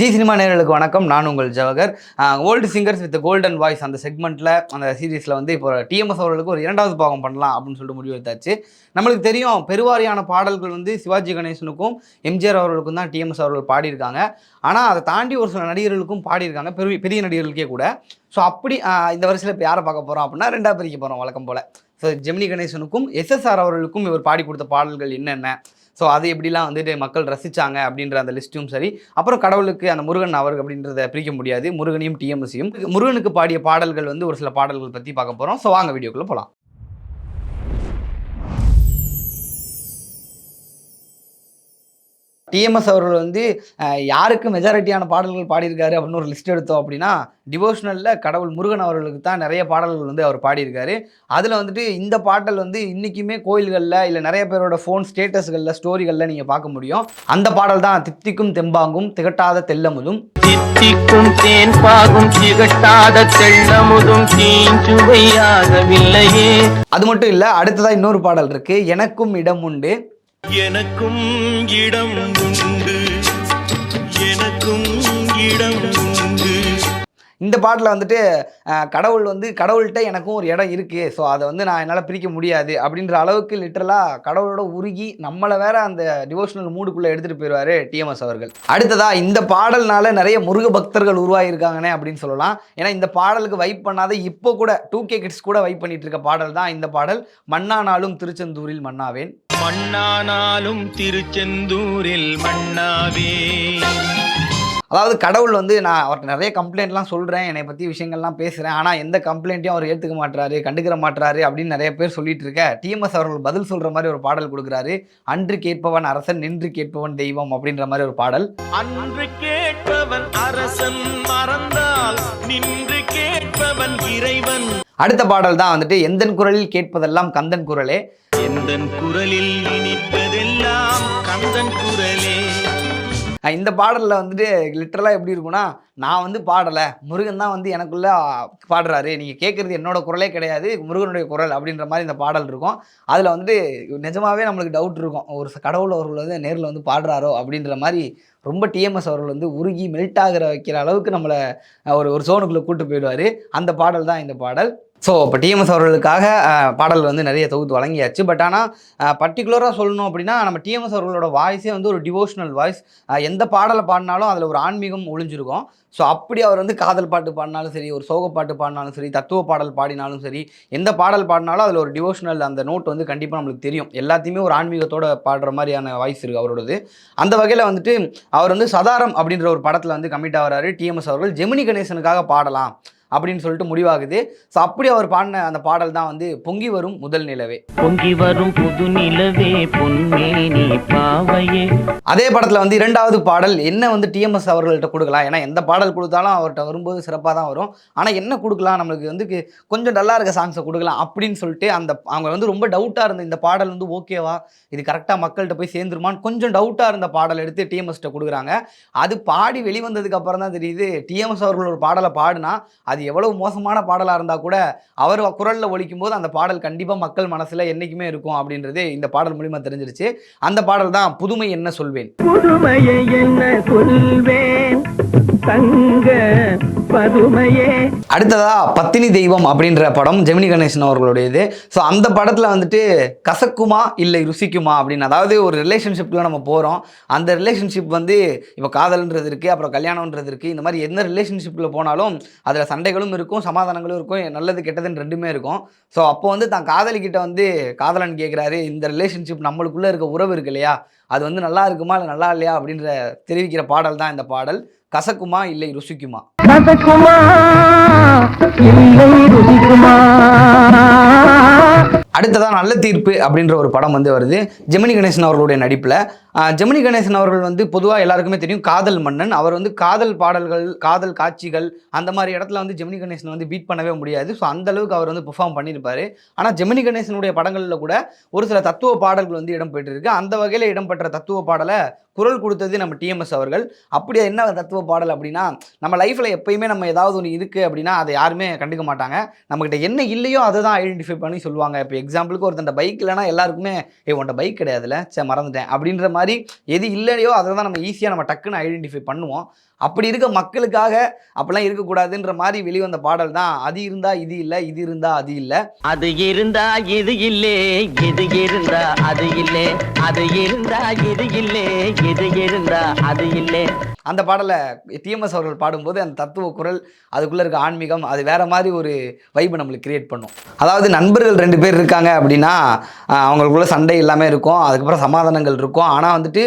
G cinema நேர்களுக்கு வணக்கம். நான் உங்கள் Jawahar. Old singers with golden voice அந்த செக்மெண்ட்டில் அந்த சீரீஸில் வந்து இப்போ டிஎம்எஸ் அவர்களுக்கு ஒரு இரண்டாவது பாகம் பண்ணலாம் அப்படின்னு சொல்லிட்டு முடிவு எடுத்தாச்சு. நம்மளுக்கு தெரியும் பெருவாரியான பாடல்கள் வந்து சிவாஜி கணேசனுக்கும் எம்ஜிஆர் அவர்களுக்கும் தான் டிஎம்எஸ் அவர்கள் பாடியிருக்காங்க. ஆனால் அதை தாண்டி ஒரு சில நடிகர்களுக்கும் பாடியிருக்காங்க பெரிய பெரிய நடிகர்களுக்கே கூட. ஸோ அப்படி இந்த வருஷத்தில் இப்போ யாரை பார்க்க போகிறோம் அப்படின்னா ரெண்டாவது பிரிக்க போகிறோம் வழக்கம் போல். ஸோ ஜெமினி கணேசனுக்கும் எஸ்எஸ்ஆர் அவர்களுக்கும் இவர் பாடி கொடுத்த பாடல்கள் என்னென்ன? ஸோ அது எப்படிலாம் வந்துட்டு மக்கள் ரசிச்சாங்க அப்படின்ற அந்த லிஸ்ட்டும் சரி. அப்புறம் கடவுளுக்கு அந்த முருகன் அவர் அப்படின்றத பிரிக்க முடியாது. முருகனையும் டிஎம்எஸ்சியும் முருகனுக்கு பாடிய பாடல்கள் வந்து ஒரு சில பாடல்கள் பற்றி பார்க்க போகிறோம் ஸோ வாங்க வீடியோக்குள்ளே போகலாம் டிஎம்எஸ் அவர்கள் வந்து யாருக்கு மெஜாரிட்டியான பாடல்கள் பாடியிருக்காரு அப்படின்னு ஒரு லிஸ்ட் எடுத்தோம் அப்படின்னா டிவோஷனலில் கடவுள் முருகன் அவர்களுக்கு தான் நிறைய பாடல்கள் வந்து அவர் பாடியிருக்காரு. அதில் வந்துட்டு இந்த பாடல் வந்து இன்றைக்குமே கோயில்களில் இல்லை நிறைய பேரோட ஃபோன் ஸ்டேட்டஸ்களில் ஸ்டோரிகளில் நீங்கள் பார்க்க முடியும். அந்த பாடல் தான் தித்திக்கும் தெம்பாங்கும் திகட்டாத தெல்லமுதும். தித்திக்கும் தேன் பாகும் திகட்டாத தெள்ளமுதும் தீஞ்சுவையாகவில்லையே அது மட்டும் இல்லை அடுத்ததாக இன்னொரு பாடல் இருக்குது எனக்கும் இடம் உண்டு. எனக்கும் இடம் உண்டு. எனக்கும் இடம் உண்டு. இந்த பாட்டில் வந்துட்டு கடவுள் வந்து கடவுள்கிட்ட எனக்கும் ஒரு இடம் இருக்குது ஸோ அதை வந்து நான் என்னால் பிரிக்க முடியாது. அப்படின்ற அளவுக்கு லிட்டரலாக கடவுளோட உருகி நம்மளை வேற அந்த டிவோஷனல் மூடுக்குள்ளே எடுத்துகிட்டு போயிடுவார் டிஎம்எஸ் அவர்கள். அடுத்ததாக இந்த பாடல்னால நிறைய முருக பக்தர்கள் உருவாகியிருக்காங்கன்னே அப்படின்னு சொல்லலாம். ஏன்னா இந்த பாடலுக்கு வைப் பண்ணாத இப்போ கூட டூ கே கிட்ஸ் கூட வைப் பண்ணிட்டு இருக்க பாடல் தான் இந்த பாடல். மண்ணானாலும் திருச்செந்தூரில் மன்னாவேன். மண்ணானாலும் திருச்செந்தூரில் மண்ணாவே அதாவது கடவுள் வந்து நான் அவர்கிட்ட நிறைய கம்ப்ளைண்ட்லாம் சொல்கிறேன் என்னை பற்றி விஷயங்கள்லாம் பேசுகிறேன் ஆனால் எந்த கம்ப்ளைண்ட்டையும் அவர் ஏற்றுக்க மாட்றாரு கண்டுக்கிற மாட்றாரு அப்படின்னு நிறைய பேர் சொல்லிட்டு இருக்க. டிஎம்எஸ் அவர்கள் பதில் சொல்கிற மாதிரி ஒரு பாடல் கொடுக்குறாரு. அன்று கேட்பவன் அரசன் நின்று கேட்பவன் தெய்வம் அப்படின்ற மாதிரி ஒரு பாடல். அன்று கேட்பவன் அரசன் மறந்தால் நின்று கேட்பவன் இறைவன். அடுத்த பாடல் தான் வந்துட்டு எந்தன் குரலில் கேட்பதெல்லாம் கந்தன் குரலே. எந்தன் குரலில் இனிப்பதெல்லாம் கந்தன் குரலே. இந்த பாடலில் வந்துட்டு லிட்டரலாக எப்படி இருக்கும்னா நான் வந்து பாடலை. முருகன் தான் வந்து எனக்குள்ளே பாடுறாரு. நீங்கள் கேட்குறது என்னோட குரலே கிடையாது. முருகனுடைய குரல் அப்படின்ற மாதிரி இந்த பாடல் இருக்கும். அதில் வந்துட்டு நிஜமாகவே நம்மளுக்கு டவுட் இருக்கும். ஒரு கடவுள் அவர்கள் வந்து நேரில் வந்து பாடுறாரோ அப்படின்ற மாதிரி ரொம்ப டிஎம்எஸ் அவர்கள் வந்து உருகி மெல்ட் ஆகிற வைக்கிற அளவுக்கு நம்மளை ஒரு ஒரு சோனுக்குள்ளே கூட்டு போயிடுவார். அந்த பாடல் தான் இந்த பாடல். ஸோ இப்போ டிஎம்எஸ் அவர்களுக்காக பாடல் வந்து நிறைய தொகுத்து வழங்கியாச்சு. பட் ஆனால் பர்டிகுலராக சொல்லணும் அப்படின்னா நம்ம டிஎம்எஸ் அவர்களோட வாய்ஸே வந்து ஒரு டிவோஷனல் வாய்ஸ் எந்த பாடலை பாடினாலும் அதில் ஒரு ஆன்மீகம் ஒளிஞ்சிருக்கும். ஸோ அப்படி அவர் வந்து காதல் பாட்டு பாடினாலும் சரி ஒரு சோக பாட்டு பாடினாலும் சரி தத்துவ பாடல் பாடினாலும் சரி எந்த பாடல் பாடினாலும் அதில் ஒரு டிவோஷனல் அந்த நோட் வந்து கண்டிப்பாக நம்மளுக்கு தெரியும். எல்லாத்தையுமே ஒரு ஆன்மீகத்தோட பாடுற மாதிரியான வாய்ஸ் இருக்குது அவரோடது. அந்த வகையில் வந்துட்டு அவர் வந்து சதாரம் அப்படின்ற ஒரு படத்தில் வந்து கமிட் ஆகிறாரு டிஎம்எஸ் அவர்கள். ஜெமினி கணேசனுக்காக பாடலாம். அப்படின்னு சொல்லிட்டு முடிவாகுது. ஸோ அப்படி அவர் பாடின அந்த பாடல் தான் வந்து பொங்கி வரும் முதல் நிலவே. பொங்கி வரும் புது நிலவே பொன்மேனி பாவையே. அதே படத்தில் வந்து இரண்டாவது பாடல் என்ன வந்து டிஎம்எஸ் அவர்கள்ட்ட கொடுக்கலாம்? ஏன்னா எந்த பாடல் கொடுத்தாலும் அவர்கிட்ட வரும்போது சிறப்பாக தான் வரும். ஆனால் என்ன கொடுக்கலாம்? நம்மளுக்கு வந்து கொஞ்சம் டல்லாக இருக்க சாங்ஸை கொடுக்கலாம் அப்படின்னு சொல்லிட்டு அந்த அவங்க வந்து ரொம்ப டவுட்டாக இருந்த இந்த பாடல் வந்து ஓகேவா இது கரெக்டாக மக்கள்கிட்ட போய் சேர்ந்துருமான்னு கொஞ்சம் டவுட்டாக இருந்த பாடல் எடுத்து டிஎம்எஸ்கிட்ட கொடுக்குறாங்க. அது பாடி வெளிவந்ததுக்கு அப்புறம் தான் தெரியுது டிஎம்எஸ் அவர்கள் ஒரு பாடலை பாடினா அது எவ்வளவு மோசமான பாடலாக இருந்தால் கூட அவர் குரலில் ஒழிக்கும் போது அந்த பாடல் கண்டிப்பாக மக்கள் மனசில் என்றைக்குமே இருக்கும் அப்படின்றது இந்த பாடல் மூலிமா தெரிஞ்சிருச்சு. அந்த பாடல் தான் புதுமை என்ன சொல்வேன்? புதுமையை என்ன சொல்வேன்? தங்க பதுமையே. அடுத்ததா பத்தினி தெய்வம் அப்படின்ற படம் ஜெமினி கணேசன் அவர்களுடையது. ஸோ அந்த படத்தில் வந்துட்டு கசக்குமா இல்லை ருசிக்குமா அப்படின்னு அதாவது ஒரு ரிலேஷன்ஷிப்பில் நம்ம போகிறோம் அந்த ரிலேஷன்ஷிப் வந்து இப்போ காதல்ன்றது இருக்குது அப்புறம் கல்யாணம்ன்றது இருக்குது இந்த மாதிரி எந்த ரிலேஷன்ஷிப்பில் போனாலும் அதில் சண்டைகளும் இருக்கும் சமாதானங்களும் இருக்கும் நல்லது கெட்டதுன்னு ரெண்டுமே இருக்கும். ஸோ அப்போ வந்து தான் காதலிக்கிட்ட வந்து காதலன் கேட்குறாரு இந்த ரிலேஷன்ஷிப் நம்மளுக்குள்ளே இருக்க உறவு இருக்கு இல்லையா? அது வந்து நல்லா இருக்குமா இல்லை நல்லா இல்லையா அப்படின்ற தெரிவிக்கிற பாடல் தான் இந்த பாடல். கசக்குமா இல்லை ருசிக்குமா? கசக்குமா இல்லை ருசிக்குமா. அடுத்ததா நல்ல தீர்ப்பு அப்படின்ற ஒரு படம் வந்து வருது. ஜெமினி கணேசன் அவர்களுடைய நடிப்பில் ஜெமினி கணேசன் அவர்கள் வந்து பொதுவாக எல்லாருக்குமே தெரியும். காதல் மன்னன். அவர் வந்து காதல் பாடல்கள் காதல் காட்சிகள் அந்த மாதிரி இடத்துல வந்து ஜெமினி கணேசன் வந்து பீட் பண்ணவே முடியாது. ஸோ அந்த அளவுக்கு அவர் வந்து பெர்ஃபார்ம் பண்ணியிருப்பாரு. ஆனால் ஜெமினி கணேசனுடைய படங்களில் கூட ஒரு சில தத்துவ பாடல்கள் வந்து இடம்பெற்றிருக்கு அந்த வகையில் இடம்பெற்ற தத்துவ பாடலை குரல் கொடுத்தது நம்ம டிஎம்எஸ் அவர்கள். அப்படி என்ன தத்துவ பாடல் அப்படின்னா நம்ம லைஃப்பில் எப்பயுமே நம்ம ஏதாவது ஒன்று இருக்குது அப்படின்னா அதை யாருமே கண்டுக்க மாட்டாங்க. நம்மக்கிட்ட என்ன இல்லையோ அதை தான் ஐடென்டிஃபை பண்ணி சொல்லுவாங்க. இப்போ எக்ஸாம்பிளுக்கு ஒருத்தன் பைக் இல்லைனா எல்லாருக்குமே ஏ உன்ட்ட பைக் கிடையாதுல சே மறந்துட்டேன். அப்படின்ற மாதிரி மாதிரி எது இல்லையோ அதை தான் நம்ம ஈஸியாக நம்ம டக்குன்னு ஐடென்டிஃபை பண்ணுவோம். அப்படி இருக்க மக்களுக்காக அப்படிலாம் இருக்கக்கூடாதுன்ற மாதிரி வெளிவந்த பாடல் தான் அது இருந்தா இது இல்லை இது இருந்தா அது இல்லை. அது இருந்தா இது இல்லே இது இருந்தா அது இல்லே. அது இருந்தா இது இல்லே இது இருந்தா அது இல்லே. அந்த பாடலை டிஎம்எஸ் அவர்கள் பாடும்போது அந்த தத்துவ குரல் அதுக்குள்ளே இருக்க ஆன்மீகம் அது வேற மாதிரி ஒரு வைபை நம்மளுக்கு கிரியேட் பண்ணும். அதாவது நண்பர்கள் ரெண்டு பேர் இருக்காங்க அப்படின்னா அவங்களுக்குள்ள சண்டை எல்லாமே இருக்கும் அதுக்கப்புறம் சமாதானங்கள் இருக்கும். ஆனால் வந்துட்டு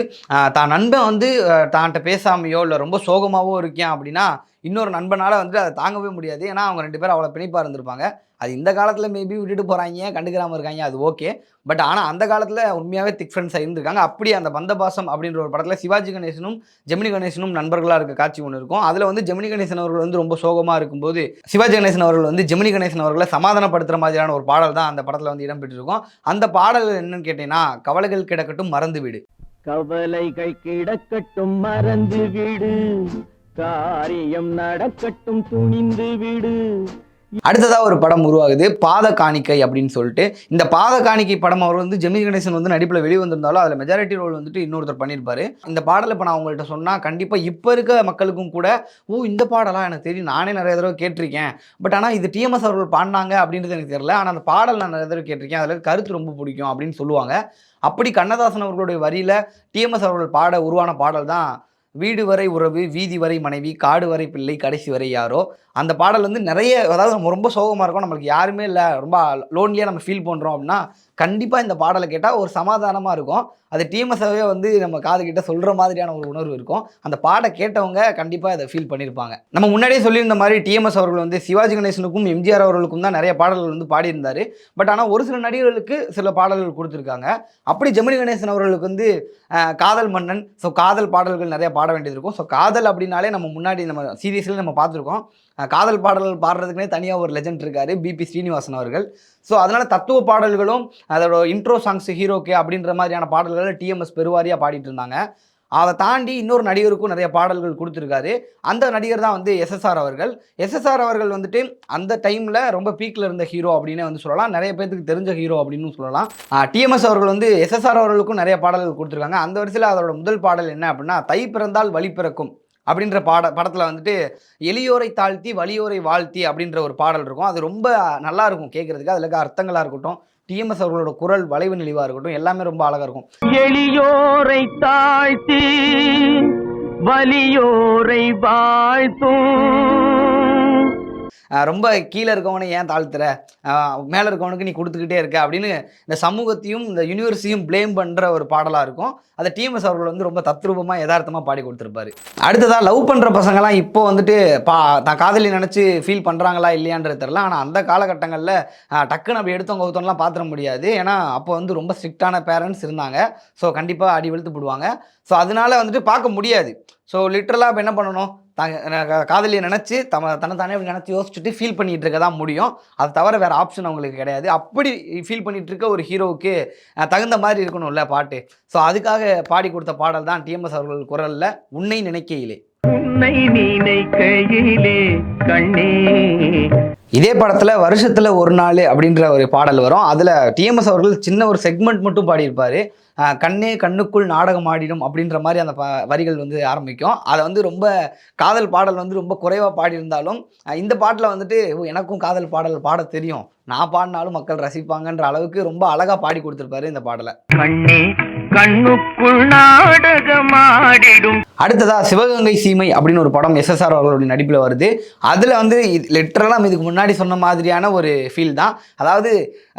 தான் நண்பன் வந்து தான்கிட்ட பேசாமையோ இல்லை ரொம்ப சோகமாகவோ இருக்கேன் அப்படின்னா இன்னொரு நண்பனால் வந்துட்டு அதை தாங்கவே முடியாது. ஏன்னா அவங்க ரெண்டு பேரும் அவ்வளோ பிணைப்பாக இருந்திருப்பாங்க. அது இந்த காலத்தில் மேபி விட்டுட்டு போகிறாங்க கண்டுக்கிறாம இருக்காங்க அது ஓகே பட் ஆனால் அந்த காலத்தில் உண்மையாகவே திக் ஃப்ரெண்ட்ஸாக இருந்திருக்காங்க. அப்படி அந்த பந்தபாசம் அப்படின்ற ஒரு படத்தில் சிவாஜி கணேசனும் ஜெமினி கணேசனும் நண்பர்களாக இருக்க காட்சி ஒன்று இருக்கும். அதில் வந்து ஜெமினி கணேசன் அவர்கள் வந்து ரொம்ப சோகமாக இருக்கும்போது சிவாஜி கணேசன் அவர்கள் வந்து ஜெமினி கணேசன் அவர்களை சமாதானப்படுத்துகிற மாதிரியான ஒரு பாடல் தான் அந்த படத்தில் வந்து இடம்பெற்றிருக்கும் அந்த பாடல் என்னன்னு கேட்டீங்கன்னா கவலைகள் கிடக்கட்டும் மறந்து விடு. கவலைகள் கிடக்கட்டும் மறந்து விடு காரியம் நடக்கட்டும் துணிந்து விடு அடுத்ததாக ஒரு படம் உருவாகுது பாத காணிக்கை அப்படின்னு சொல்லிட்டு. இந்த பாத காணிக்கை படம் அவர் வந்து ஜெமினி கணேசன் வந்து நடிப்பில் வெளிவந்திருந்தாலும் அதில் மெஜாரிட்டி ரோல் வந்துட்டு இன்னொருத்தர் பண்ணியிருப்பாரு. இந்த பாடலை இப்போ நான் உங்கள்கிட்ட சொன்னால் கண்டிப்பாக இப்போ இருக்க மக்களுக்கும் கூட ஓ இந்த பாடலாம் எனக்கு தெரியும். நானே நிறைய தடவை கேட்டிருக்கேன். பட் ஆனால் இது டிஎம்எஸ் அவர்கள் பாடினாங்க அப்படின்றது எனக்கு தெரியல. ஆனால் அந்த பாடல் நான் நிறைய தடவை கேட்டிருக்கேன். அதில் கருத்து ரொம்ப பிடிக்கும் அப்படின்னு சொல்லுவாங்க. அப்படி கண்ணதாசன் அவர்களுடைய வரியில் டிஎம்எஸ் அவர்கள் பாட உருவான பாடல் தான் வீடு வரை உறவு வீதி வரை மனைவி காடு வரை பிள்ளை கடைசி வரை யாரோ அந்த பாடல் வந்து நிறைய அதாவது நம்ம ரொம்ப சோகமாக இருக்கும். நம்மளுக்கு யாருமே இல்லை. ரொம்ப லோன்லியாக நம்ம ஃபீல் பண்ணுறோம் அப்படின்னா கண்டிப்பாக இந்த பாடலை கேட்டால் ஒரு சமாதானமாக இருக்கும். அது டிஎம்எஸ்ஸாவே வந்து நம்ம காது கிட்ட சொல்கிற மாதிரியான ஒரு உணர்வு இருக்கும். அந்த பாடை கேட்டவங்க கண்டிப்பாக அதை ஃபீல் பண்ணியிருப்பாங்க நம்ம முன்னாடியே சொல்லியிருந்த மாதிரி டிஎம்எஸ் அவர்கள் வந்து சிவாஜி கணேசனுக்கும் எம்ஜிஆர் அவர்களுக்கும் தான் நிறைய பாடல்கள் வந்து பாடியிருந்தார். பட் ஆனால் ஒரு சில நடிகர்களுக்கு சில பாடல்கள் கொடுத்துருக்காங்க. அப்படி ஜெமினி கணேசன் அவர்களுக்கு வந்து காதல் மன்னன். ஸோ காதல் பாடல்கள் நிறைய பாட வேண்டியது இருக்கும். ஸோ காதல் அப்படின்னாலே நம்ம முன்னாடி நம்ம சீரியஸில் நம்ம பார்த்துருக்கோம். காதல் பாடல்கள் பாடுறதுக்குனே தனியாக ஒரு லெஜண்ட் இருக்கார் பிபி ஸ்ரீனிவாசன் அவர்கள். ஸோ அதனால் தத்துவ பாடல்களும் அதோட இன்ட்ரோ சாங்ஸ் ஹீரோக்கு அப்படின்ற மாதிரியான பாடல்களை டிஎம்எஸ் பெருவாரியாக பாடிட்டு இருந்தாங்க. அதை தாண்டி இன்னொரு நடிகருக்கும் நிறைய பாடல்கள் கொடுத்துருக்காரு. அந்த நடிகர் தான் வந்து எஸ்எஸ்ஆர் அவர்கள். எஸ்எஸ்ஆர் அவர்கள் வந்துட்டு அந்த டைமில் ரொம்ப பீக்கில் இருந்த ஹீரோ அப்படின்னு வந்து சொல்லலாம். நிறைய பேர்த்துக்கு தெரிஞ்ச ஹீரோ அப்படின்னு சொல்லலாம். டிஎம்எஸ் அவர்கள் வந்து எஸ்எஸ்ஆர் அவர்களுக்கும் நிறைய பாடல்கள் கொடுத்துருக்காங்க. அந்த வரிசையில் அதோட முதல் பாடல் என்ன அப்படின்னா தை பிறந்தால் வழி பிறக்கும் அப்படின்ற பாட படத்தில் வந்துட்டு எளியோரை தாழ்த்தி வலியோரை வாழ்த்தி அப்படின்ற ஒரு பாடல் இருக்கும். அது ரொம்ப நல்லா இருக்கும் கேட்குறதுக்கு அதில் இருக்க அர்த்தங்களாக இருக்கட்டும் டிஎம்எஸ் அவர்களோட குரல் வளைவு நெளிவாக இருக்கட்டும் எல்லாமே ரொம்ப அழகாக இருக்கும். எளியோரை தாழ்த்தி வலியோரை வாழ்த்தும் ரொம்ப கீழே இருக்கவனை ஏன் தாழ்த்துற? மேலே இருக்கவனுக்கு நீ கொடுத்துக்கிட்டே இருக்க. அப்படின்னு இந்த சமூகத்தையும் இந்த யூனிவர்ஸையும் ப்ளேம் பண்ணுற ஒரு பாடலாக இருக்கும். அதை டிஎம்எஸ் அவர்கள் வந்து ரொம்ப தத்ரூபமாக யதார்த்தமாக பாடி கொடுத்துருப்பாரு. அடுத்ததாக லவ் பண்ணுற பசங்களாம் இப்போ வந்துட்டு பா தான் காதலி நினச்சி ஃபீல் பண்ணுறாங்களா இல்லையான்றது தெரில ஆனால் அந்த காலகட்டங்களில் டக்குன்னு அப்படி எடுத்தவங்க ஒருத்தவங்களாம் பார்த்துட முடியாது. ஏன்னா அப்போ வந்து ரொம்ப ஸ்ட்ரிக்டான பேரண்ட்ஸ் இருந்தாங்க. ஸோ கண்டிப்பாக அடி வெளுத்து போடுவாங்க. ஸோ அதனால வந்துட்டு பார்க்க முடியாது. ஸோ லிட்ரலாக இப்போ என்ன பண்ணணும்? காதலியை நினச்சி தம தன்னைத்தானே அப்படி நினச்சி யோசிச்சுட்டு ஃபீல் பண்ணிகிட்டு இருக்க தான் முடியும். அது தவிர வேறு ஆப்ஷன் அவங்களுக்கு கிடையாது. அப்படி ஃபீல் பண்ணிகிட்டு இருக்க ஒரு ஹீரோவுக்கு தகுந்த மாதிரி இருக்கணும்ல பாட்டு. ஸோ அதுக்காக பாடி கொடுத்த பாடல் தான் டிஎம்எஸ் அவர்கள் குரலில் உன்னை நினைக்கையிலே. உன்னை நினைக்கையிலே கண்ணே. இதே படத்தில் வருஷத்தில் ஒரு நாள் அப்படின்ற ஒரு பாடல் வரும். அதில் டிஎம்எஸ் அவர்கள் சின்ன ஒரு செக்மெண்ட் மட்டும் பாடியிருப்பார். கண்ணே கண்ணுக்குள் நாடகம் ஆடிடும் அப்படின்ற மாதிரி அந்த ப வரிகள் வந்து ஆரம்பிக்கும். அதை வந்து ரொம்ப காதல் பாடல் வந்து ரொம்ப குறைவாக பாடியிருந்தாலும் இந்த பாட்டில் வந்துட்டு "ஓ, எனக்கும் காதல் பாடல் பாட தெரியும். நான் பாடினாலும் மக்கள் ரசிப்பாங்கன்ற அளவுக்கு ரொம்ப அழகாக பாடி கொடுத்துருப்பாரு இந்த பாடலை. கண்ணே கண்ணுக்குள் நாடகமாடிடும். அடுத்ததா சிவகங்கை சீமை அப்படின்னு ஒரு படம் எஸ்எஸ்ஆர் அவர்களுடைய நடிப்பில் வருது. அதில் வந்து லிட்டரலாக இதுக்கு முன்னாடி சொன்ன மாதிரியான ஒரு ஃபீல் தான். அதாவது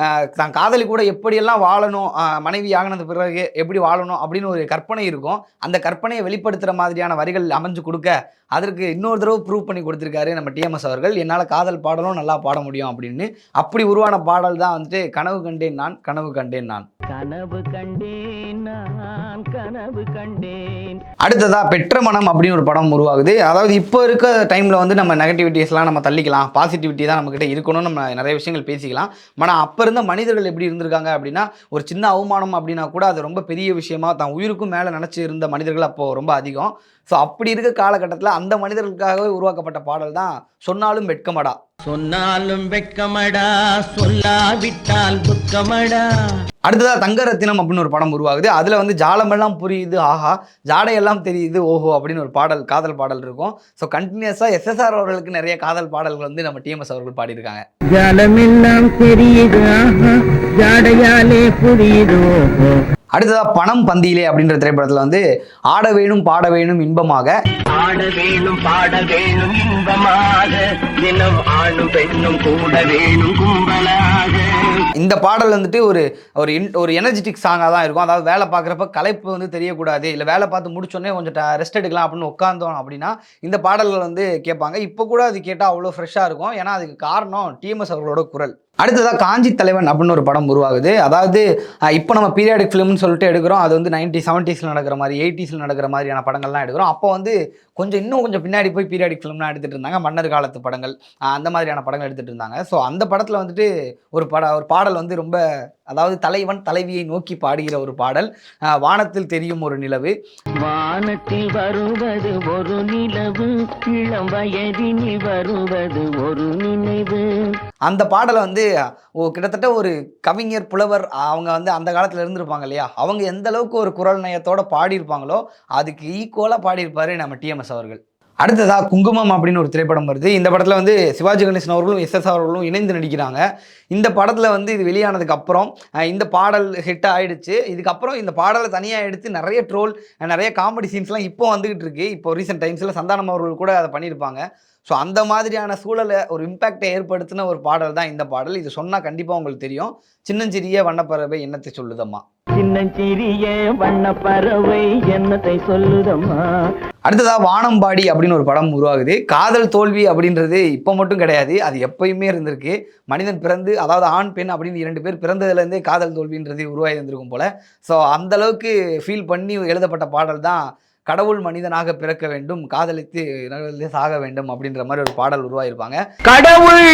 ஆஹ், தான் காதலி கூட எப்படியெல்லாம் வாழணும் மனைவி ஆகினது பிறகு எப்படி வாழணும் அப்படின்னு ஒரு கற்பனை இருக்கும். அந்த கற்பனையை வெளிப்படுத்துகிற மாதிரியான வரிகள் அமைஞ்சு கொடுக்க அதற்கு இன்னொரு தடவை ப்ரூவ் பண்ணி கொடுத்துருக்காரு நம்ம டிஎம்எஸ் அவர்கள். என்னால் காதல் பாடலும் நல்லா பாட முடியும் அப்படின்னு. அப்படி உருவான பாடல் தான் வந்துட்டு கனவு கண்டேன் நான் கனவு கண்டேன் நான். கனவு கண்டேன் நான் கனவு கண்டேன். அடுத்ததா பெற்ற மனம் அப்படின்னு ஒரு படம் உருவாகுது. அதாவது இப்போ இருக்க டைமில் வந்து நம்ம நெகட்டிவிட்டிஸ்லாம் நம்ம தள்ளிக்கலாம். பாசிட்டிவிட்டி தான் நம்மக்கிட்ட இருக்கணும்னு நம்ம நிறைய விஷயங்கள் பேசிக்கலாம். ஆனால் அப்போ இருந்த மனிதர்கள் எப்படி இருந்திருக்காங்க அப்படின்னா ஒரு சின்ன அவமானம் அப்படின்னா கூட அது ரொம்ப பெரிய விஷயமா தான் உயிருக்கும் மேலே நினச்சி இருந்த மனிதர்கள் அப்போது ரொம்ப அதிகம். ஸோ அப்படி இருக்க காலகட்டத்தில் அந்த மனிதர்களுக்காகவே உருவாக்கப்பட்ட பாடல் தான் சொன்னாலும் வெட்கமடா சொன்னாலும் வெட்கமடா சொல்லாவிட்டால் துக்கமடா. அடுத்ததாக தங்கரத்தினம் அப்படின்னு ஒரு படம் உருவாகுது. அதில் வந்து ஜாலமெல்லாம் புரியுது. ஆஹா ஜாடையெல்லாம் தெரியுது. ஓஹோ அப்படின்னு ஒரு பாடல் காதல் பாடல் இருக்கும். ஸோ கண்டினியூஸாக எஸ்எஸ்ஆர் அவர்களுக்கு நிறைய காதல் பாடல்கள் வந்து நம்ம டிஎம்எஸ் அவர்கள் பாடியிருக்காங்க. ஜாலமெல்லாம் தெரியுது. ஆஹா ஜாடையாலே புரியுது. ஓஹோ. அடுத்ததா பணம் பந்தியிலே அப்படின்ற திரைப்படத்தில் வந்து ஆட வேணும் பாட வேணும் இன்பமாக. ஆட வேணும் பாட வேணும் இன்பமாக. தினம் ஆணும் பெண்ணும் கூட வேணும் கும்பலாக. இந்த பாடல் வந்துட்டு ஒரு ஒரு இன் ஒரு எனர்ஜெட்டிக் சாங்காக தான் இருக்கும். அதாவது வேலை பார்க்குறப்ப கலைப்பு வந்து தெரியக்கூடாது. இல்லை வேலை பார்த்து முடிச்சோடனே கொஞ்சம் ரெஸ்ட் எடுக்கலாம் அப்படின்னு உட்காந்தோம் அப்படின்னா இந்த பாடல்கள் வந்து கேட்பாங்க. இப்போ கூட அது கேட்டால் அவ்வளோ ஃப்ரெஷ்ஷாக இருக்கும். ஏன்னா அதுக்கு காரணம் டிஎம்எஸ் அவர்களோட குரல். அடுத்ததாக காஞ்சி தலைவன் அப்படின்னு ஒரு படம் உருவாகுது. அதாவது இப்போ நம்ம பீரியாடிக் ஃபிலிம்னு சொல்லிட்டு எடுக்கிறோம். அது வந்து நைன்டி செவன்ட்டீஸில் நடக்கிற மாதிரி எயிட்டிஸில் நடக்கிற மாதிரியான படங்கள்லாம் எடுக்கிறோம். அப்போ வந்து கொஞ்சம் இன்னும் கொஞ்சம் பின்னாடி போய் பீரியாடிக் ஃபிலிம்லாம் எடுத்துகிட்டு இருந்தாங்க. மன்னர் காலத்து படங்கள் அந்த மாதிரியான படங்கள் எடுத்துகிட்டு இருந்தாங்க. ஸோ அந்த படத்தில் வந்துட்டு ஒரு பட ஒரு பாடல் வந்து ரொம்ப அதாவது தலைவன் தலைவியை நோக்கி பாடுகிற ஒரு பாடல். வானத்தில் தெரியும் ஒரு நிலவு. வானத்தில் வருவது ஒரு நிலவு இளம் வயதினி வருவது ஒரு நினைவு. அந்த பாடலை வந்து ஓ கிட்டத்தட்ட ஒரு கவிஞர் புலவர் அவங்க வந்து அந்த காலத்தில் இருந்திருப்பாங்க இல்லையா? அவங்க எந்த அளவுக்கு ஒரு குரல் நயத்தோட பாடியிருப்பாங்களோ அதுக்கு ஈக்குவலாக பாடியிருப்பாரு நம்ம டிஎம்எஸ் அவர்கள். அடுத்ததா குங்குமம் அப்படின்னு ஒரு திரைப்படம் வருது. இந்த படத்தில் வந்து சிவாஜி கணேசன் அவர்களும் எஸ்எஸ் அவர்களும் இணைந்து நடிக்கிறாங்க. இந்த படத்தில் வந்து இது வெளியானதுக்கு அப்புறம் இந்த பாடல் ஹிட் ஆகிடுச்சு இதுக்கப்புறம் இந்த பாடலை தனியாக எடுத்து நிறைய ட்ரோல் நிறைய காமெடி சீன்ஸ்லாம் இப்போ வந்துகிட்டு இருக்கு. இப்போ ரீசெண்ட் டைம்ஸில் சந்தானம் அவர்கள் கூட அதை பண்ணியிருப்பாங்க. ஸோ அந்த மாதிரியான சூழலை ஒரு இம்பேக்டை ஏற்படுத்தின ஒரு பாடல் தான் இந்த பாடல். இது சொன்னால் கண்டிப்பாக உங்களுக்கு தெரியும். சின்னஞ்சிறிய வண்ணப்பறவை என்னத்தை சொல்லுதம்மா? சின்னஞ்சிறிய வண்ண பறவை என்னத்தை சொல்லுதம்மா? அடுத்ததா வானம்பாடி அப்படின்னு ஒரு படம் உருவாகுது. காதல் தோல்வி அப்படின்றது இப்போ மட்டும் கிடையாது. அது எப்பயுமே இருந்திருக்கு. மனிதன் பிறந்து அதாவது ஆண் பெண் அப்படின்னு இரண்டு பேர் பிறந்ததுலேருந்தே காதல் தோல்வின்றது உருவாகி இருந்திருக்கும் போல. ஸோ அந்த அளவுக்கு ஃபீல் பண்ணி எழுதப்பட்ட பாடல் தான் கடவுள் மனிதனாக பிறக்க வேண்டும் காதலித்து நகர்ந்து சாக வேண்டும் அப்படின்ற மாதிரி ஒரு பாடல் உருவாகியிருப்பாங்க கடவுள்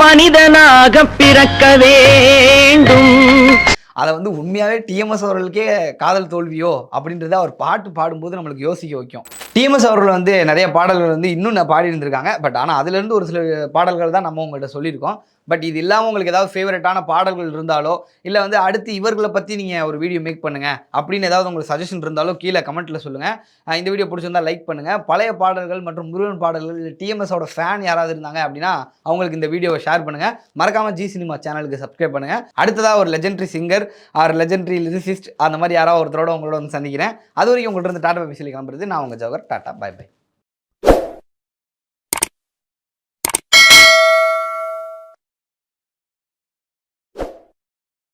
மனிதனாக பிறக்க வேண்டும். அதை வந்து உண்மையாகவே டிஎம்எஸ் அவர்களுக்கே காதல் தோல்வியோ அப்படின்றத அவர் பாட்டு பாடும்போது நம்மளுக்கு யோசிக்க வைக்கும். டிஎம்எஸ் அவர்கள் வந்து நிறைய பாடல்கள் வந்து இன்னும் நான் பாடி இருந்திருக்காங்க பட் ஆனால் அதுலேருந்து ஒரு சில பாடல்கள் தான் நம்ம உங்கள்கிட்ட சொல்லியிருக்கோம். பட் இது இல்லாமல் உங்களுக்கு ஏதாவது ஃபேவரட்டான பாடல்கள் இருந்தாலோ இல்லை வந்து அடுத்து இவர்களை பற்றி நீங்கள் ஒரு வீடியோ மேக் பண்ணுங்க அப்படின்னு ஏதாவது உங்களுக்கு சஜஷன் இருந்தாலோ கீழே கமெண்ட்டில் சொல்லுங்கள் இந்த வீடியோ பிடிச்சிருந்தா லைக் பண்ணுங்கள் பழைய பாடல்கள் மற்றும் முருகன் பாடல்கள் இல்லை டிஎம்எஸோட ஃபேன் யாராவது இருந்தாங்க அப்படின்னா அவங்களுக்கு இந்த வீடியோவை ஷேர் பண்ணுங்கள் மறக்காமல் ஜி சினிமா சேனலுக்கு சப்ஸ்கிரைப் பண்ணுங்கள் அடுத்ததாக ஒரு legendary singer or legendary lyricist அந்த மாதிரி யாராவது ஒருத்தரோட உங்களோட வந்து சந்திக்கிறேன். அது வரைக்கும் உங்கள்கிட்ட இருந்து டாட்டா பேசியில் கிளம்புறது நான் உங்கள் ஜவஹர். Tata bye by